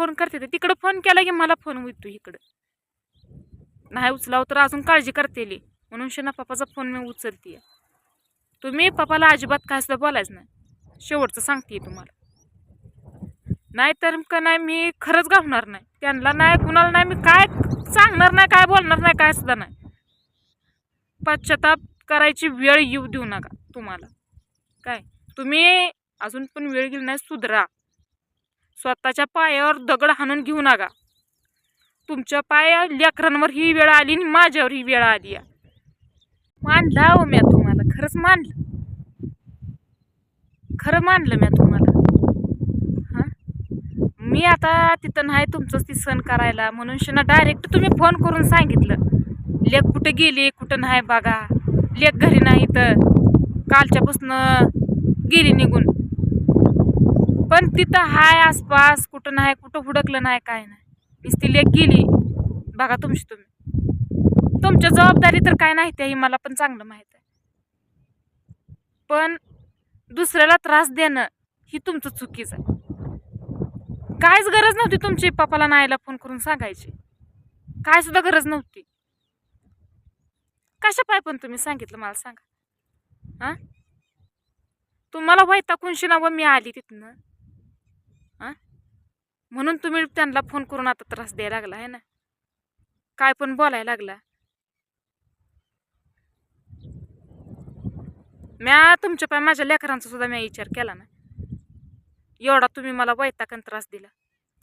Phone करते तर तिकडं फोन केला की मला फोन होतो इकडं. नाही उचलाव तर अजून काळजी करतेली म्हणून शेना पप्पाचा फोन मी उचलते तुम्ही पप्पाला अजिबात काय सुद्धा बोलायचं नाही. शेवटचं सांगते तुम्हाला. नाही तर का नाही मी खरंच गावणार नाही. त्यांना नाही कुणाला नाही मी काय सांगणार नाही काय बोलणार नाही काय सुद्धा नाही. पश्चाताप करायची वेळ येऊ देऊ नका तुम्हाला. काय? तुम्ही अजून पण वेळ गेली नाही सुधरा. स्वतःच्या पायावर दगड हाणून घेऊ नका. तुमच्या पाया लेकरांवर ही वेळ आली आणि माझ्यावर ही वेळ आली आहे. मानला हो म्या तुम्हाला खरंच मानलं. खरं मानलं म्या तुम्हाला. हां? मी आता तिथं नाही तुमचंच ती सण करायला. म्हणून शना डायरेक्ट तुम्ही फोन करून सांगितलं. लेक कुठं गेली कुठं नाही बघा. लेक घरी नाही तर कालच्यापासून गेली निघून. पण तिथं हाय आसपास कुठं नाही कुठं हुडकलं नाही काय नाही. इस्ती लेक गेली. बघा तुमची तुम्ही. तुमच्या जबाबदारी तर काय नाही ते मला पण चांगलं माहीत आहे. पण दुसऱ्याला त्रास देणं ही तुमचं चुकीचं आहे. काहीच गरज नव्हती तुमची पप्पाला नाहीला फोन करून सांगायची. काय सुद्धा गरज नव्हती. कशा पाय पण तुम्ही सांगितलं मला सांगा. हां? तुम्हाला वैतागून शिनावं मी आली तिथनं. हां म्हणून तुम्ही त्यांना फोन करून आता त्रास द्यायला लागला आहे ना? काय पण बोलायला लागला. म्या तुमच्या पाय माझ्या लेकरांचा सुद्धा मी विचार केला ना. एवढा तुम्ही मला वैतागन त्रास दिला.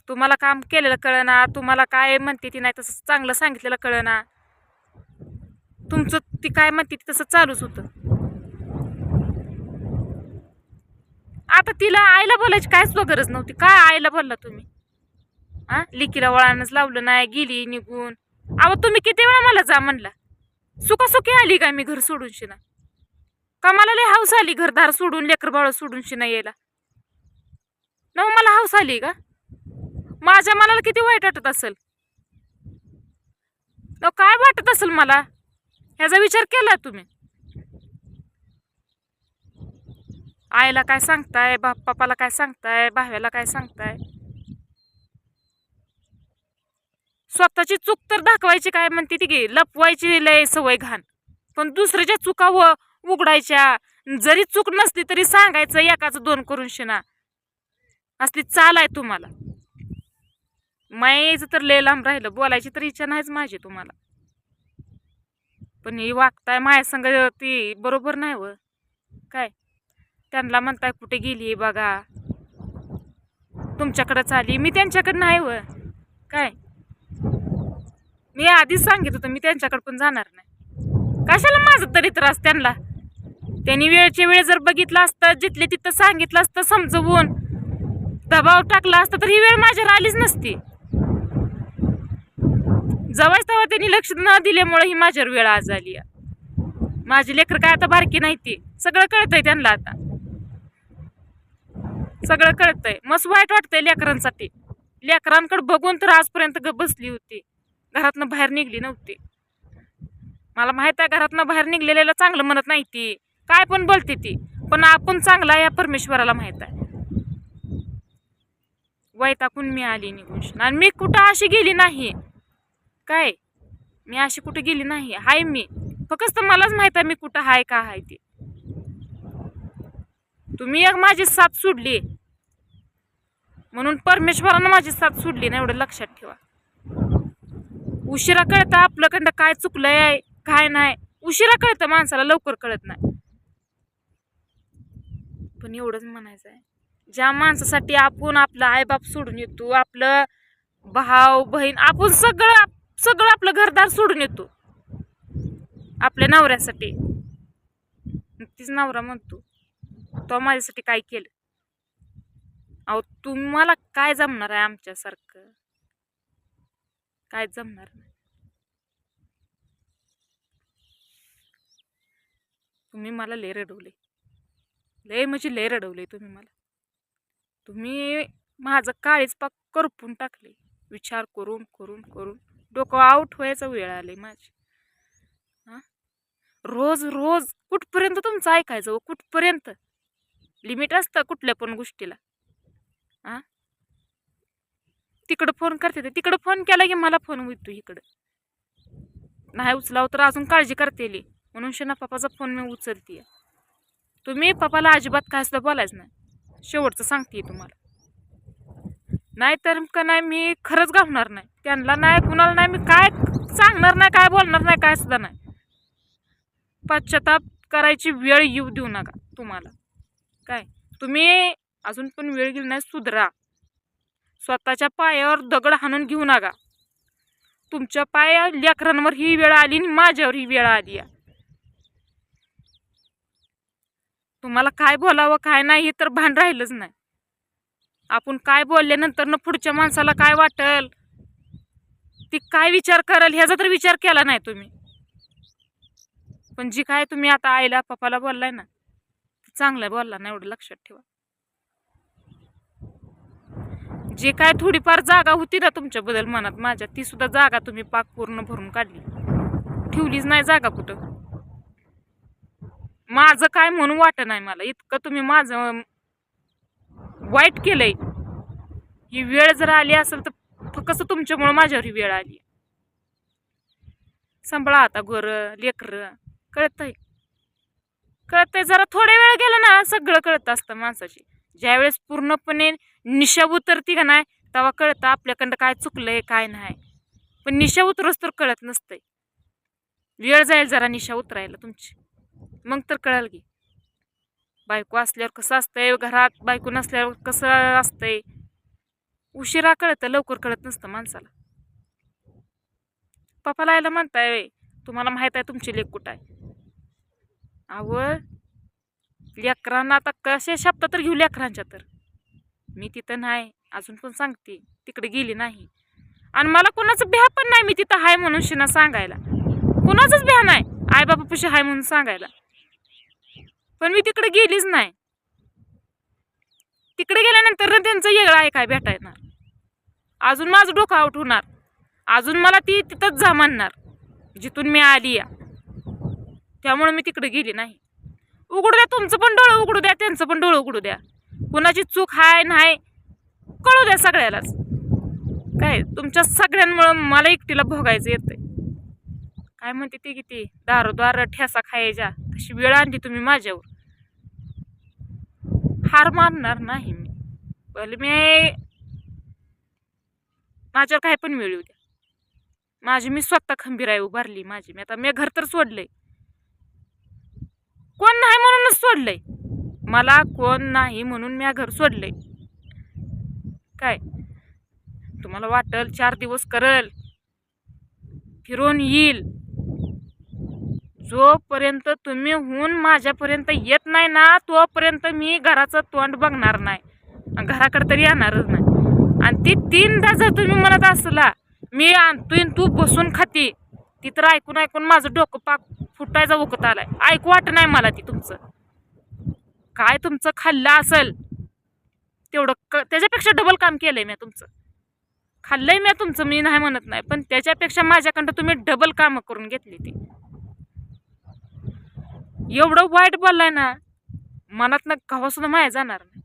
तुम्हाला काम केलेलं कळना तुम्हाला काय म्हणते ती नाही तसं चांगलं सांगितलेलं कळना. तुमचं ती काय म्हणते ती तसं चालूच होतं. आता तिला आईला बोलायची काहीच गरज नव्हती. काय आईला बोलला तुम्ही? हा? लिकीला वळानच लावलं नाही गेली निघून. अहो तुम्ही किती वेळा मला जा म्हणला? सुखासुखी आली काय मी घर सोडून शिना का मला लय हाऊस आली घरदार सोडून लेकर बाळ सोडून शिना यायला? न हो, मला हाऊस आली का? माझ्या मनाला किती वाईट वाटत असेल? न हो, काय वाटत असेल मला? ह्याचा विचार केला तुम्ही? आईला काय सांगताय? बाप पप्पाला काय सांगताय? भाव्याला काय सांगताय? स्वतःची चूक तर दाखवायची काय म्हणते ती की लपवायची लय सवय घाण. पण दुसऱ्याच्या चुका व उघडायच्या. जरी चूक नसली तरी सांगायचं एकाचं दोन करून शिना. असली चाल आहे तुम्हाला. मायचं तर लय लांब राहिलं. बोलायची तर इच्छा नाहीच माझी तुम्हाला. पण ही वागताय माया संग ती बरोबर नाही व. काय? त्यांना म्हणताय कुठे गेली बघा? तुमच्याकडं आली मी त्यांच्याकडं नाही व. काय? मी आधीच सांगित होतं मी त्यांच्याकडे पण जाणार नाही. कशाला माझं तरी त्रास त्यांना? त्यांनी वेळच्या वेळ जर बघितलं असतं जिथले तिथं सांगितलं असतं समजवून दबाव टाकला असता तर ही वेळ माझ्यावर आलीच नसती. जवळ तेव्हा त्यांनी लक्ष न दिल्यामुळे ही माझ्यावर वेळ आज आली आहे. माझी लेकर काय आता बारकी नाही ती. सगळं कळतंय त्यांना आता. सगळं कळतंय. मस्त वाईट वाटतंय लेकरांसाठी. लेकरांकडे बघून तर आजपर्यंत ग बसली होती. घरातनं बाहेर निघली नव्हती. मला माहीत आहे घरातनं बाहेर निघलेल्याला चांगलं म्हणत नाही ती. काय पण बोलते ती. पण आपण चांगला या परमेश्वराला माहीत आहे. वैताकून मी आली निघून. आणि मी कुठं अशी गेली नाही. काय? मी अशी कुठे गेली नाही. हाय मी. फक्त मलाच माहीत आहे मी कुठं हाय का हाय ते. तुम्ही एक माझी साथ सोडली. म्हणून परमेश्वरानं माझी साथ सोडली ना एवढं लक्षात ठेवा. उशिरा कळतं आपल्याकडं काय चुकलंय काय नाही. उशिरा कळतं माणसाला लवकर कळत नाही. पण एवढंच म्हणायचं आहे ज्या माणसासाठी आपण आपलं आईबाप सोडून येतो आपलं भाव बहीण आपण सगळं सगळं आपलं घरदार सोडून येतो. आपल्या नवऱ्यासाठी. तीच नवरा म्हणतो. तो माझ्यासाठी काय केलं? अहो तुम्हाला काय जमणार आहे आमच्यासारखं? काय जमणार नाही? तुम्ही मला ले रडवले लय म्हणजे लय रडवले तुम्ही मला. तुम्ही माझं काळीच पाक करपून टाकले विचार करून करून करून. डोकं आऊट व्हायचं वेळ आले माझी. हां? रोज रोज कुठपर्यंत तुमचं ऐकायचं व कुठपर्यंत? लिमिट असतं कुठल्या पण गोष्टीला. हां तिकडं फोन करते ते. तिकडं फोन केला की मला फोन उचतो इकडं. नाही उचलाव तर अजून काळजी करतेली म्हणून शना पप्पाचा फोन मी उचलते तुम्ही पप्पाला अजिबात काय सुद्धा बोलायचं नाही. शेवटचं सांगते तुम्हाला. नाही तर का नाही मी खरंच गावणार नाही. त्यांना नाही कुणाला नाही मी काय सांगणार नाही काय बोलणार नाही काय सुद्धा नाही. पश्चाताप करायची वेळ येऊ देऊ नका तुम्हाला. काय? तुम्ही अजून पण वेळ गेली नाही सुधरा. स्वतःच्या पायावर दगड हाणून घेऊ नका. तुमच्या पाया लेकरांवर ही वेळ आली आणि माझ्यावर ही वेळ आली. तुम्हाला काय बोलावं काय नाही हे तर भान राहिलंच नाही. आपण काय बोलल्यानंतर ना पुढच्या माणसाला काय वाटल? ती काय विचार करेल ह्याचा तर विचार केला नाही तुम्ही. पण जी काय तुम्ही आता आईला पप्पाला बोललाय ना चांगलं बोलला ना एवढं लक्षात ठेवा. जे काय थोडीफार जागा होती ना तुमच्याबद्दल मनात माझ्या ती सुद्धा जागा तुम्ही पाक पूर्ण भरून काढली. ठेवलीच नाही जागा कुठं. माझं काय म्हणून वाटत नाही मला. इतकं तुम्ही माझं वाईट केलंय. ही वेळ जर आली असेल तर कसं तुमच्यामुळं माझ्यावर ही वेळ आली. सांभाळा आता गोर लेकर. आहे कळतंय जरा थोड्या वेळ गेला ना सगळं कळत असतं माणसाची ज्यावेळेस पूर्णपणे निशा उतरती का नाही तेव्हा कळतं आपल्याकडं काय चुकलंय काय नाही. पण निशा उतरस तर कळत नसतंय. वेळ जाईल जरा निशा उतरायला तुमची. मग तर कळेल की. बायको असल्यावर कसं असतंय घरात बायको नसल्यावर कसं असतंय? उशिरा कळतं लवकर कळत नसतं माणसाला. पप्पाला यायला म्हणताय तुम्हाला माहीत आहे तुमची लेख कुठं आहे. अव लेकरांना आता कसे शब्द तर घेऊ लेकरांच्या तर. मी तिथं नाही अजून पण सांगते तिकडे गेली नाही. आणि मला कोणाचं भ्या पण नाही मी तिथं हाय म्हणून शिना सांगायला. कोणाचंच भ्या नाही आई बाबा पशी हाय म्हणून सांगायला. पण मी तिकडे गेलीच नाही. तिकडे गेल्यानंतर ना त्यांचं वेगळं आहे काय भेटायणार अजून माझं डोकं आउट होणार. अजून मला ती तिथंच जा म्हणणार. जिथून मी आली या त्यामुळे मी तिकडे गेली नाही. उघडू द्या तुमचं पण डोळं उघडू द्या त्यांचं पण डोळं उघडू द्या. कुणाची चूक हाय नाही कळू द्या सगळ्यालाच. काय तुमच्या सगळ्यांमुळं मला एकटीला भोगायचं येतंय. काय म्हणते ती किती दारू दार ठेसा खायच्या. तशी वेळ आणली तुम्ही माझ्यावर. हार मानणार नाही मी. पहिले मी माझ्यावर काय पण वेळ येऊ द्या. माझी मी स्वतः खंबीर आहे उभारली माझी. मी आता मी घर तर सोडलंय. कोण नाही म्हणूनच सोडलंय. मला कोण नाही म्हणून मी घर सोडलंय. काय? तुम्हाला वाटल चार दिवस करल. फिरून येईल. जोपर्यंत तुम्ही होऊन माझ्यापर्यंत येत नाही ना तोपर्यंत मी घराचं तोंड बघणार नाही. घराकडे तरी येणारच नाही. आणि ती तीनदा जर तुम्ही म्हणत असला मी आणतोय तू बसून खाती ती तर ऐकून ऐकून माझं डोकं पाक फुटायचा वकत आलाय. ऐकू वाट नाही मला ती तुमचं. काय तुमचं खाल्लं असेल? तेवढं क त्याच्यापेक्षा डबल काम केलंय मी तुमचं. खाल्लंय मी तुमचं मी नाही म्हणत नाही पण त्याच्यापेक्षा माझ्याकडं तुम्ही डबल कामं करून घेतली ती. एवढं वाईट बोललाय ना मनातनं सुद्धा माया जाणार नाही.